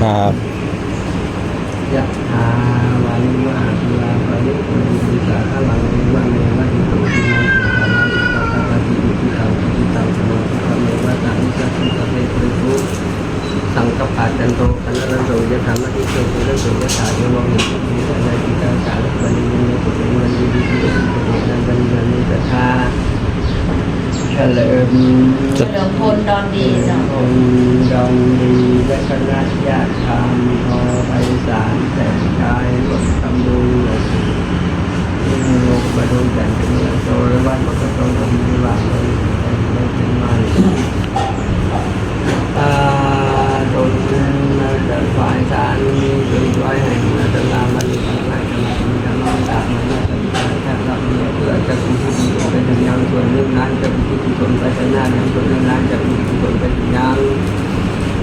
ครับยะถาวาลิวะตุลาภริปุริสิสาขลังวิวังเนวะอิโตทินังเตตานาอิตาตาตาติอิทิตังอิทิตังสมุทิตังเมวะตานิสัสสิตะเปปุริปุสังกัปปะจันโตคันนันโตยะธรรมะทิโตปุระโตยะถาโยโมหิติมิสะนาจิตาสารปะริยเนตุเตมันดิดิติติตินันบันยันนิตถาเฉลิมเฉลิมพลดอนดีจ้ะพลดอนดีและคณะญาติธรรมพอไปสารแต่งกายรถตำบุญที่โลกบดลแต่งเป็นเมืองโตและวัดมันก็ต้องทำที่ว่าเลยแต่งไม่เป็นมันตาดนนาจะฝ่ายสารมีจุดไว้ให้นาจะลามันทำงานกันมาทำงานตามมันนาจะมีการแค่รับเนี่ยเพื่อจะคุณผู้ดีเป็นอย่างส่วนเรื่องนั้น จะมีกุศลไปข้างหน้าอย่างส่วนเรื่องนั้นจะมีกุศลไปอย่าง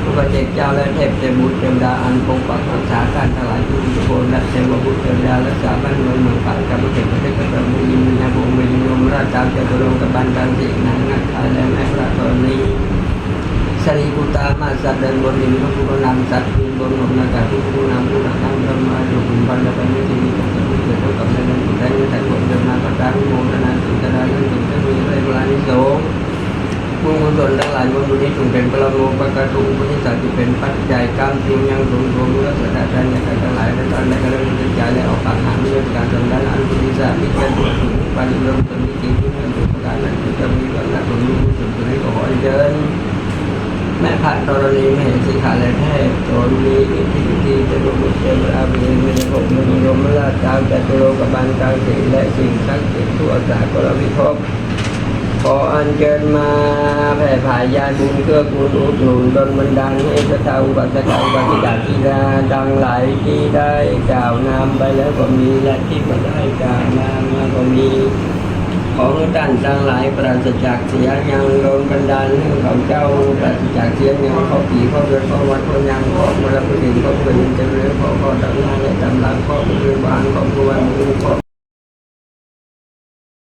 พระบาเจ้าเจ้าและเทพเทบุตรเทวดาอันปกปักรักษาการถวายทุนโคนและเทวบุตรเทวดารักษาบ้านเมืองเมืองฝ่ายกับพระเจ้าประเทศกษัตริย์มุนีมินาภงมินิยมราชการเจ้าตุรงกับบันการสิงห์นางนักขายและแม่พระธรณีสรีกุตามาสัตว์เดินบนดินพระพุทธนามสัตว์ยืนบนหนนากาศที่ผู้นำผู้นำทั้งธรรมาอยู่บนพันและเป็นวิธีของ สงฆ์บุญกุศลทั้งหลายบนบุญนี้จงเป็นพลังโลกกระตุ้งพุทธิสัตว์เป็นปัจจัยกรรมที่ยังสูงรวมเมื่อสถานการณ์อย่างทั้งหลายและตอนในการะนั้นเป็นใจและออกปากหาเรื่องการทำด้านอันพุทธิสัตว์ที่จะถูกถึงปฏิเริ่มต้นที่จริงที่มันถูกประการนั้นจะมีวันละผลบุญสุดตัวนี้ขอเชิญแม่พระธรณีแม่เห็นสีขาและเทพตนมีอิทธิฤทธิจะรวมเทวราบินมีหกมียมราชตามจัตุโลกบาลกลางสีและสิ่งศักดิ์สิทธิ์ทั่วสากลวิภพ ขออัญเชิญมาแผ่ผายานบุญเกื้อกูลอุดหนุนดลบันดาลให้พระเจ้าอุปัสสกาอุปัสสิกาธิดาดังหลายที่ได้กล่าวนามไปแล้วก็มีและที่ไม่ได้กล่าวนามมาก็มีของท่านทั้งหลายปราศจากเสียยังโดนบันดาลให้เขาเจ้าปราศจากเสียยังเขาผีเขาเดือดเขาวัดเขายังเขามรดกดินเขาเป็นเจริญเขาเขาตั้งหน้าและตำหลัง